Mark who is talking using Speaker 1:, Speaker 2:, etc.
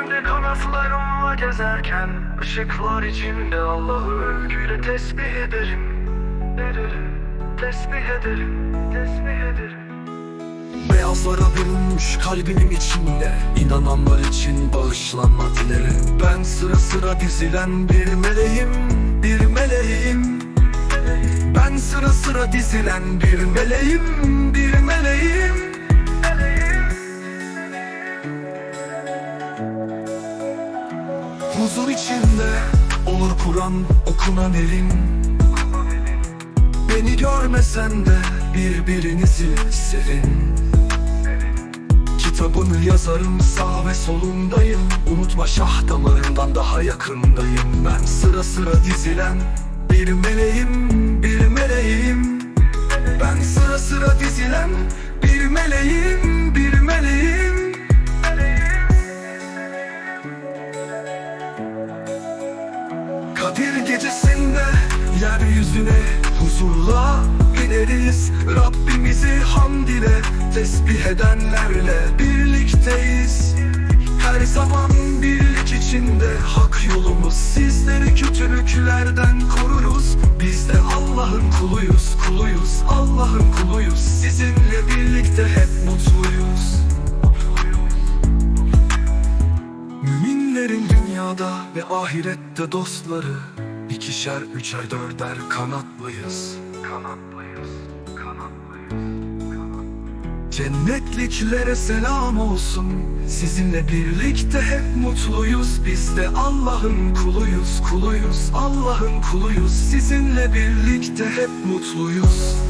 Speaker 1: Taraflarımla gezerken ışıklar içinde Allah'ı övgüyle tesbih ederim. Ederim, tesbih ederim, tesbih ederim.
Speaker 2: Beyazlara bürünmüş kalbinin içinde İnananlar için bağışlanma dilerim. Ben sıra sıra dizilen bir meleğim Bir meleğim. Ben sıra sıra dizilen bir meleğim Bir meleğim Huzur içinde olur Kur'an okunan elim Beni görmesen de birbirinizi sevin. Kitabını yazarım sağ ve solundayım. Unutma şah damarından daha yakındayım. Ben sıra sıra dizilen bir meleğim Bir meleğim Kadir gecesinde yeryüzüne huzurla ineriz Rabbimizi hamd ile tesbih edenlerle birlikteyiz. Her zaman birlik içinde hak yolumuz. Sizleri kötülüklerden dünyada ve ahirette dostları. İkişer, üçer, dörder
Speaker 1: kanatlıyız. Kanatlıyız, kanatlıyız,
Speaker 2: Cennetliklere selam olsun. Sizinle birlikte hep mutluyuz. Biz de Allah'ın kuluyuz, kuluyuz. Allah'ın kuluyuz. Sizinle birlikte hep mutluyuz